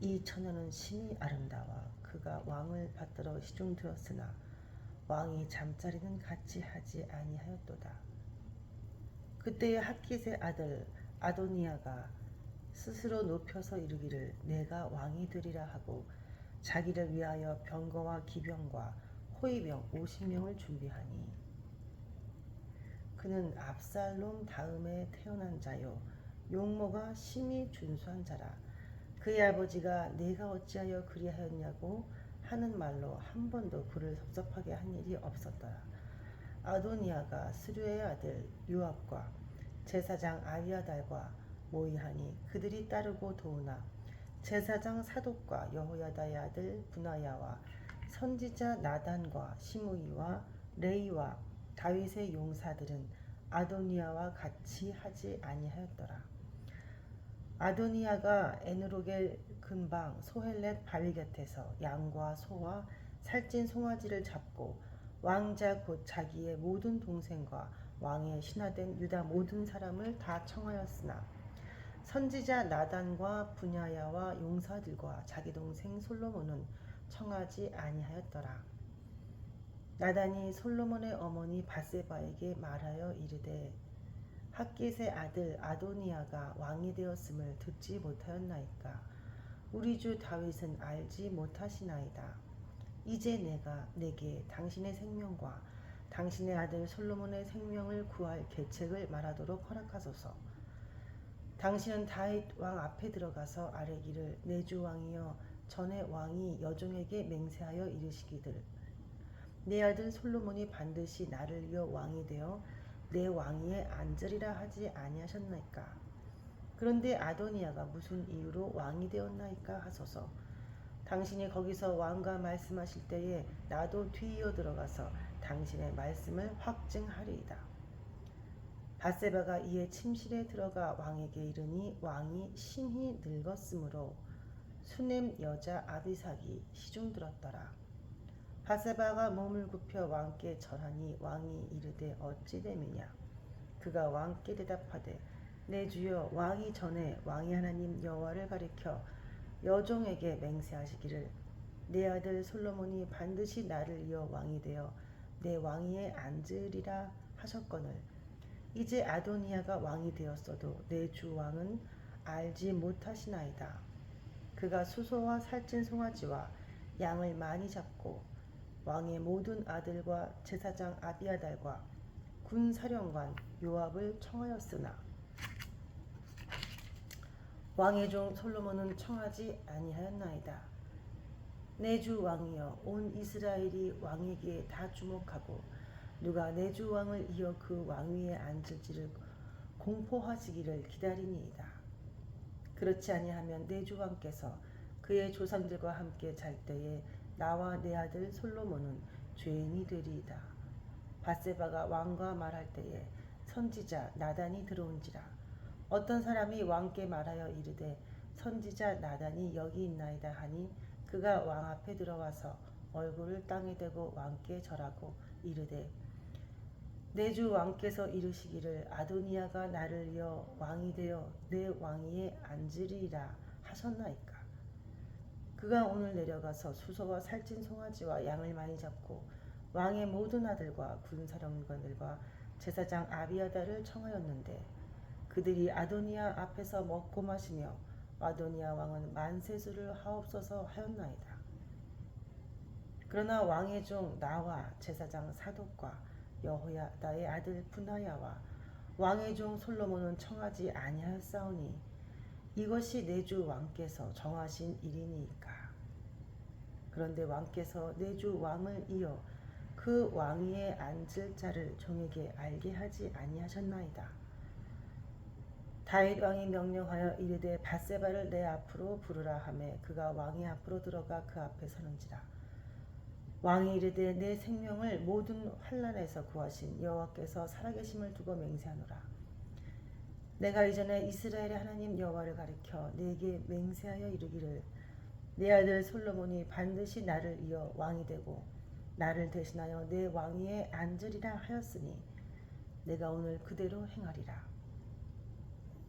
이 처녀는 심히 아름다워 그가 왕을 받들어 시중 들었으나 왕이 잠자리는 같이 하지 아니하였도다. 그때의 핫깃의 아들 아도니아가 스스로 높여서 이르기를 내가 왕이 되리라 하고 자기를 위하여 병거와 기병과 호위병 50명을 준비하니 그는 압살롬 다음에 태어난 자요 용모가 심히 준수한 자라 그의 아버지가 내가 어찌하여 그리하였냐고 하는 말로 한 번도 그를 섭섭하게 한 일이 없었더라. 아도니아가 스류의 아들 요압과 제사장 아비아달과 모이하니 그들이 따르고 도우나 제사장 사독과 여호야다의 아들 분하야와 선지자 나단과 시므이와 레이와 다윗의 용사들은 아도니아와 같이 하지 아니하였더라. 아도니아가 에누로겔 근방 소헬렛 바위 곁에서 양과 소와 살찐 송아지를 잡고 왕자 곧 자기의 모든 동생과 왕의 신하된 유다 모든 사람을 다 청하였으나 선지자 나단과 분야야와 용사들과 자기 동생 솔로몬은 청하지 아니하였더라. 나단이 솔로몬의 어머니 바세바에게 말하여 이르되 핫깃의 아들 아도니아가 왕이 되었음을 듣지 못하였나이까? 우리 주 다윗은 알지 못하시나이다. 이제 내가 내게 당신의 생명과 당신의 아들 솔로몬의 생명을 구할 계책을 말하도록 허락하소서. 당신은 다윗 왕 앞에 들어가서 아뢰기를 내 주 왕이여 전에 왕이 여종에게 맹세하여 이르시기를. 내 아들 솔로몬이 반드시 나를 이어 왕이 되어 내 왕위에 앉으리라 하지 아니하셨나이까? 그런데 아도니아가 무슨 이유로 왕이 되었나이까 하소서. 당신이 거기서 왕과 말씀하실 때에 나도 뒤이어 들어가서 당신의 말씀을 확증하리이다. 바세바가 이에 침실에 들어가 왕에게 이르니 왕이 심히 늙었으므로 수넴 여자 아비삭이 시중 들었더라. 바세바가 몸을 굽혀 왕께 절하니 왕이 이르되 어찌 됨이냐? 그가 왕께 대답하되 내 주여 왕이 전에 왕이 하나님 여호와를 가리켜 여종에게 맹세하시기를. 내 아들 솔로몬이 반드시 나를 이어 왕이 되어 내 왕위에 앉으리라 하셨거늘. 이제 아도니아가 왕이 되었어도 내 주 왕은 알지 못하시나이다. 그가 수소와 살찐 송아지와 양을 많이 잡고 왕의 모든 아들과 제사장 아비아달과 군 사령관 요압을 청하였으나 왕의 종 솔로몬은 청하지 아니하였나이다. 내주 왕이여 온 이스라엘이 왕에게 다 주목하고 누가 내주 왕을 이어 그 왕위에 앉을지를 공포하시기를 기다리니이다. 그렇지 아니하면 내주 왕께서 그의 조상들과 함께 잘 때에 나와 내 아들 솔로몬은 죄인이 되리이다. 바세바가 왕과 말할 때에 선지자 나단이 들어온지라 어떤 사람이 왕께 말하여 이르되 선지자 나단이 여기 있나이다 하니 그가 왕 앞에 들어와서 얼굴을 땅에 대고 왕께 절하고 이르되 내 주 왕께서 이르시기를 아도니아가 나를 이어 왕이 되어 내 왕위에 앉으리라 하셨나이까 그가 오늘 내려가서 수소와 살찐 송아지와 양을 많이 잡고 왕의 모든 아들과 군사령관들과 제사장 아비아다를 청하였는데 그들이 아도니아 앞에서 먹고 마시며 아도니아 왕은 만세수를 하옵소서 하였나이다. 그러나 왕의 종 나와 제사장 사독과 여호야다의 아들 분하야와 왕의 종 솔로몬은 청하지 아니하였사오니 이것이 내주 왕께서 정하신 일이니까. 그런데 왕께서 내주 왕을 이어 그 왕위에 앉을 자를 종에게 알게 하지 아니하셨나이다. 다윗 왕이 명령하여 이르되 바세바를 내 앞으로 부르라 하매 그가 왕의 앞으로 들어가 그 앞에 서는지라 왕이 이르되 내 생명을 모든 환란에서 구하신 여호와께서 살아계심을 두고 맹세하노라 내가 이전에 이스라엘의 하나님 여호와를 가리켜 내게 맹세하여 이르기를 내 아들 솔로몬이 반드시 나를 이어 왕이 되고 나를 대신하여 내 왕위에 앉으리라 하였으니 내가 오늘 그대로 행하리라.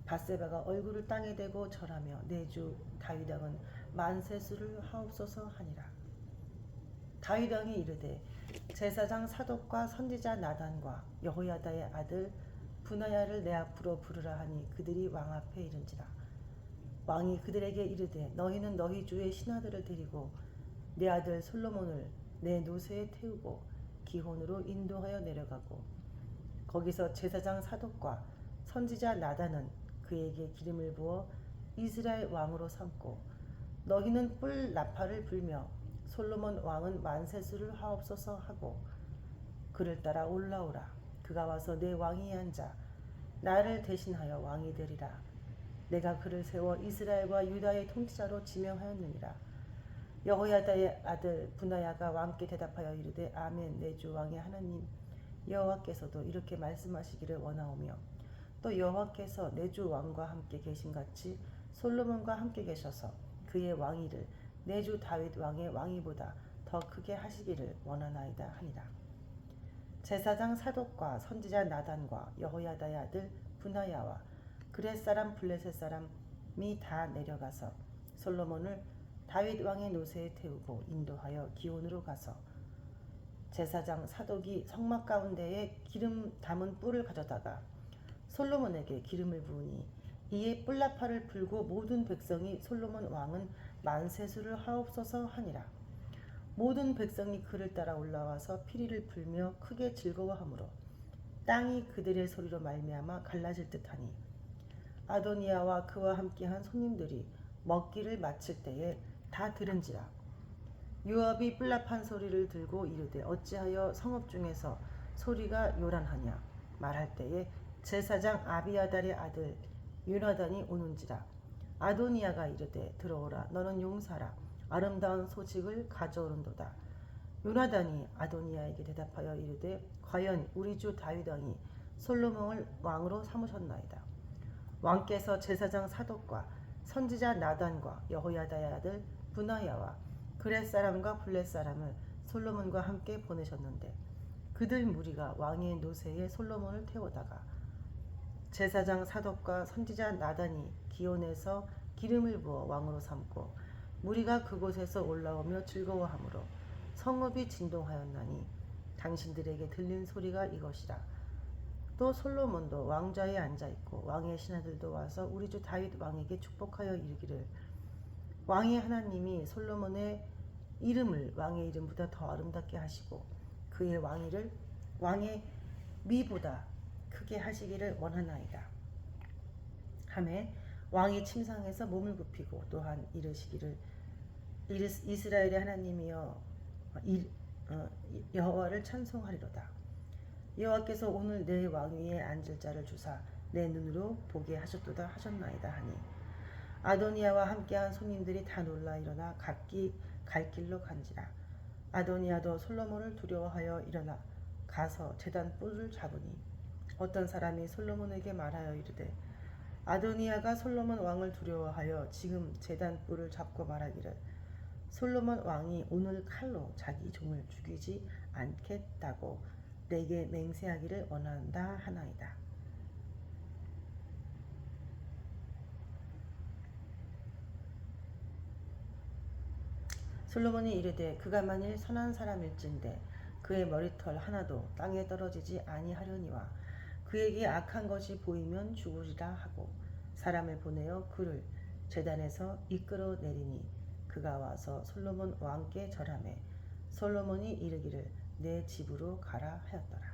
바세바가 얼굴을 땅에 대고 절하며 내주 다윗 왕은 만세수를 하옵소서 하니라. 다윗 왕이 이르되 제사장 사독과 선지자 나단과 여호야다의 아들 분하야를 내 앞으로 부르라 하니 그들이 왕 앞에 이른지라. 왕이 그들에게 이르되 너희는 너희 주의 신하들을 데리고 내 아들 솔로몬을 내 노새에 태우고 기혼으로 인도하여 내려가고 거기서 제사장 사독과 선지자 나단은 그에게 기름을 부어 이스라엘 왕으로 삼고 너희는 뿔 나팔을 불며 솔로몬 왕은 만세수를 하옵소서 하고 그를 따라 올라오라 그가 와서 내 왕위에 앉아 나를 대신하여 왕이 되리라. 내가 그를 세워 이스라엘과 유다의 통치자로 지명하였느니라. 여호야다의 아들 분하야가 왕께 대답하여 이르되 아멘 내 주 왕의 하나님. 여호와께서도 이렇게 말씀하시기를 원하오며 또 여호와께서 내 주 왕과 함께 계신 같이 솔로몬과 함께 계셔서 그의 왕위를 내 주 다윗 왕의 왕위보다 더 크게 하시기를 원하나이다 하니라. 제사장 사독과 선지자 나단과 여호야다의 아들 분하야와 그렛 사람 블레셋 사람이 다 내려가서 솔로몬을 다윗 왕의 노새에 태우고 인도하여 기온으로 가서 제사장 사독이 성막 가운데에 기름 담은 뿔을 가져다가 솔로몬에게 기름을 부으니 이에 뿔나팔을 불고 모든 백성이 솔로몬 왕은 만세수를 하옵소서 하니라. 모든 백성이 그를 따라 올라와서 피리를 불며 크게 즐거워하므로 땅이 그들의 소리로 말미암아 갈라질 듯하니 아도니아와 그와 함께한 손님들이 먹기를 마칠 때에 다 들은지라. 요압이 뿔납한 소리를 들고 이르되 어찌하여 성읍 중에서 소리가 요란하냐 말할 때에 제사장 아비아달의 아들 유나단이 오는지라. 아도니아가 이르되 들어오라. 너는 용사라 아름다운 소식을 가져오는도다. 요나단이 아도니아에게 대답하여 이르되 과연 우리 주 다윗 왕이 솔로몬을 왕으로 삼으셨나이다. 왕께서 제사장 사독과 선지자 나단과 여호야다의 아들 분하야와 그렛 사람과 블렛 사람을 솔로몬과 함께 보내셨는데 그들 무리가 왕의 노새에 솔로몬을 태우다가 제사장 사독과 선지자 나단이 기온에서 기름을 부어 왕으로 삼고 무리가 그곳에서 올라오며 즐거워하므로 성읍이 진동하였나니 당신들에게 들린 소리가 이것이라. 또 솔로몬도 왕좌에 앉아 있고 왕의 신하들도 와서 우리 주 다윗 왕에게 축복하여 이르기를. 왕의 하나님이 솔로몬의 이름을 왕의 이름보다 더 아름답게 하시고 그의 왕위를 왕의 미보다 크게 하시기를 원하나이다. 함에 왕이 침상에서 몸을 굽히고 또한 이르시기를 이스라엘의 하나님이여 어, 여호와를 찬송하리로다. 여호와께서 오늘 내 왕위에 앉을 자를 주사 내 눈으로 보게 하셨도다 하셨나이다 하니 아도니아와 함께한 손님들이 다 놀라 일어나 각기 갈 길로 간지라 아도니아도 솔로몬을 두려워하여 일어나 가서 제단 뿔을 잡으니 어떤 사람이 솔로몬에게 말하여 이르되 아도니아가 솔로몬 왕을 두려워하여 지금 제단 뿔을 잡고 말하기를 솔로몬 왕이 오늘 칼로 자기 종을 죽이지 않겠다고 내게 맹세하기를 원한다 하나이다. 솔로몬이 이르되 그가 만일 선한 사람일진데 그의 머리털 하나도 땅에 떨어지지 아니하려니와 그에게 악한 것이 보이면 죽으리라 하고 사람을 보내어 그를 재단에서 이끌어 내리니 그가 와서 솔로몬 왕께 절하매 솔로몬이 이르기를 내 집으로 가라 하였더라.